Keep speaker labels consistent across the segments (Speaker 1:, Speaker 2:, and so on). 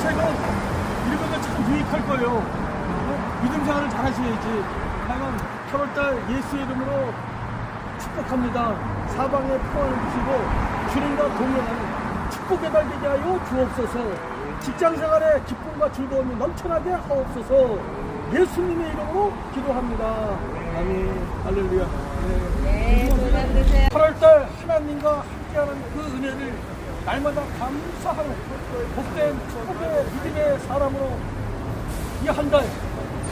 Speaker 1: 책은 읽으면 참 유익할 거예요. 어? 믿음 생활을 잘 하셔야지. 하여간 8월달 예수 이름으로 축복합니다. 사방에 평안을 주시고 주님과 동행하는 축복의 달 되게 하여 주옵소서. 직장 생활에 기쁨과 즐거움이 넘쳐나게 하옵소서. 예수님의 이름으로 기도합니다. 아멘. 할렐루야. 네.
Speaker 2: 네, 건강 되세요.
Speaker 1: 8월달 하나님과 함께하는 그 은혜를 날마다 감사하는 복된 축복의 믿음의 사람으로 이 한 달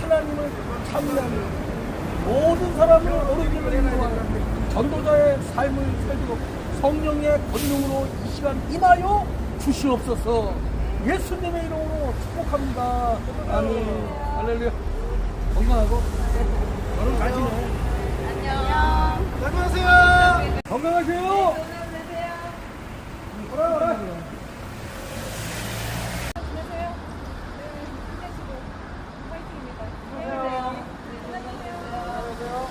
Speaker 1: 하나님을 찬미하는 모든 사람을 오른길로 인도하는 전도자의 삶을 살도록 성령의 권능으로 이 시간 임하여 주시옵소서. 예수님의 이름으로 축복합니다. 아멘. 할렐루야. 건강하고? 여러분 잘 지내
Speaker 2: 안녕.
Speaker 1: 안녕하세요. 건강하세요.
Speaker 2: 건강.
Speaker 1: 오라 오라
Speaker 2: 되세요. 네, 힘내시고 파이팅입니다. 힘내세요. 네, 안녕하세요.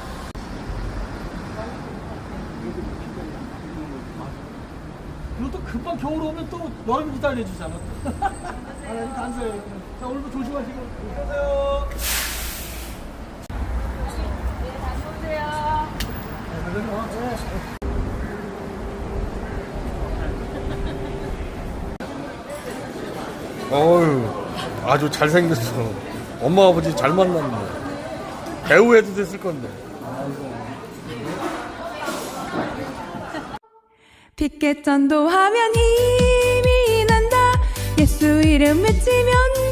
Speaker 1: 그리고 또 금방 겨울 오면 또 여름이 기다려주잖아. 하나님 감사해요. 자, 오늘도 조심하시고. 안녕하세요.
Speaker 2: 네.
Speaker 3: 어휴, 아주 잘생겼어. 엄마 아버지 잘 만났네. 배우 해도 됐을 건데.
Speaker 4: 빛께 전도 하면 힘이 난다. 예수 이름 외치면